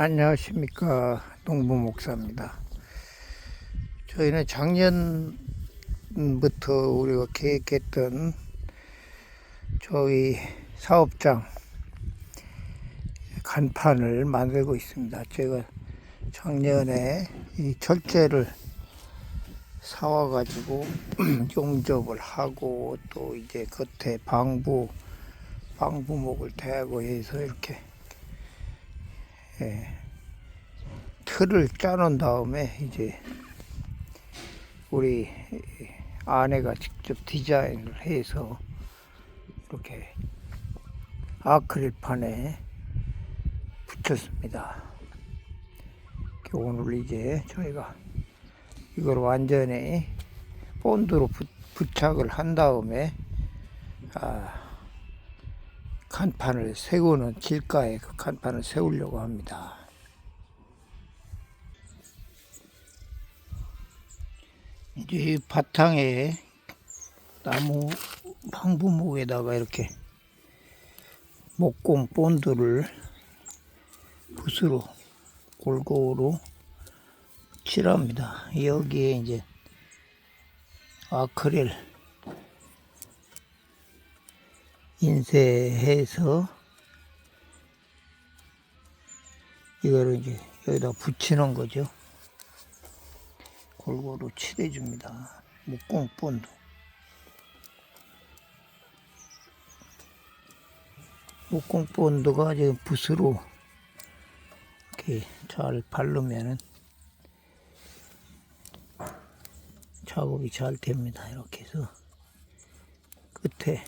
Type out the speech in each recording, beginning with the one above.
안녕하십니까 동부 목사입니다. 저희는 작년부터 우리가 계획했던 저희 사업장 간판을 만들고 있습니다. 제가 작년에 이 철제를 사와가지고 용접을 하고 또 이제 겉에 방부 방부목을 대고 해서 이렇게 예, 틀을 짜놓은 다음에 이제 우리 아내가 직접 디자인을 해서 이렇게 아크릴판에 붙였습니다. 오늘 이제 저희가 이걸 완전히 본드로 부, 부착을 한 다음에 아, 간판을 세우는 길가에 그 간판을 세우려고 합니다. 이제 이 바탕에 나무 방부목에다가 이렇게 목공 본드를 붓으로 골고루 칠합니다. 여기에 이제 아크릴 인쇄해서 이거를 이제 여기다 붙이는 거죠. 골고루 칠해 줍니다. 목공 본드. 목공 본드가 지금 붓으로 이렇게 잘 바르면은 작업이 잘 됩니다. 이렇게 해서 끝에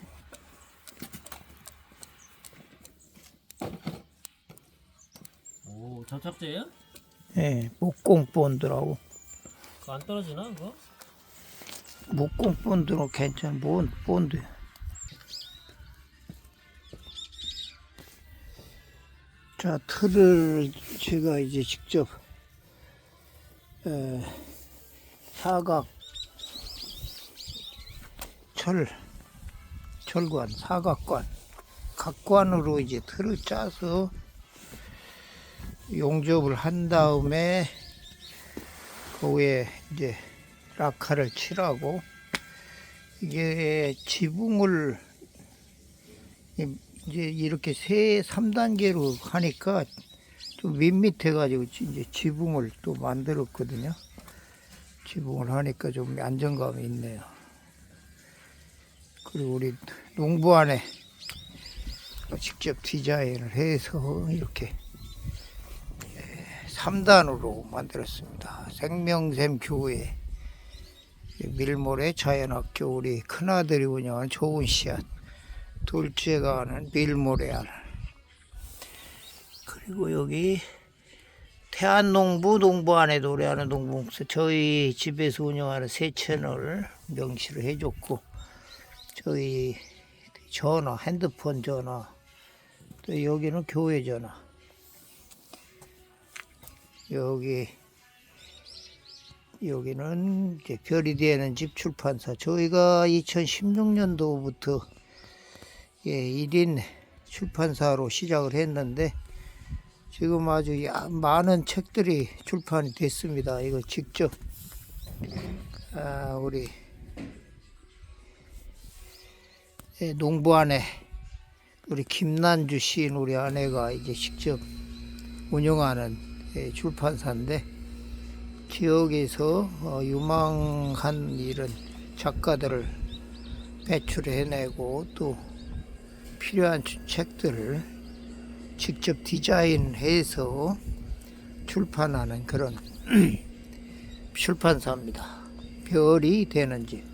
오 접착제예요? 예, 목공 본드라고 그거 안 떨어지나 그거? 목공 본드로 괜찮 뭔 본드 자 틀을 제가 이제 직접 에, 사각 철 철관 사각관 각관으로 이제 틀을 짜서 용접을 한 다음에 그 위에 이제 라카를 칠하고 이게 지붕을 이- 이제 이렇게 세 3단계로 하니까 좀 밋밋해 가지고 이제 지붕을 또 만들었거든요. 지붕을 하니까 좀 안정감이 있네요. 그리고 우리 농부 안에 직접 디자인을 해서 이렇게 3단으로 만들었습니다. 생명샘 교회. 밀모래 자연학교 우리 큰아들이 운영하는 좋은 씨앗. 둘째가 하는 밀모래 알. 그리고 여기 태안농부 농부 안에 노래하는 농부목사 저희 집에서 운영하는 새 채널 명시를 해줬고 저희 전화 핸드폰 전화 또 여기는 교회 전화 여기 여기는 이제 별이 되는 집 출판사 저희가 2016년도부터 예, 1인 출판사로 시작을 했는데 지금 아주 야- 많은 책들이 출판이 됐습니다. 이거 직접 아, 우리 예, 농부 안에 우리 김난주 시인 우리 아내가 이제 직접 운영하는 예, 출판사인데 지역에서 어, 유망한 이런 작가들을 배출해내고 또 필요한 주- 책들을 직접 디자인해서 출판하는 그런 출판사입니다. 별이 되는 집.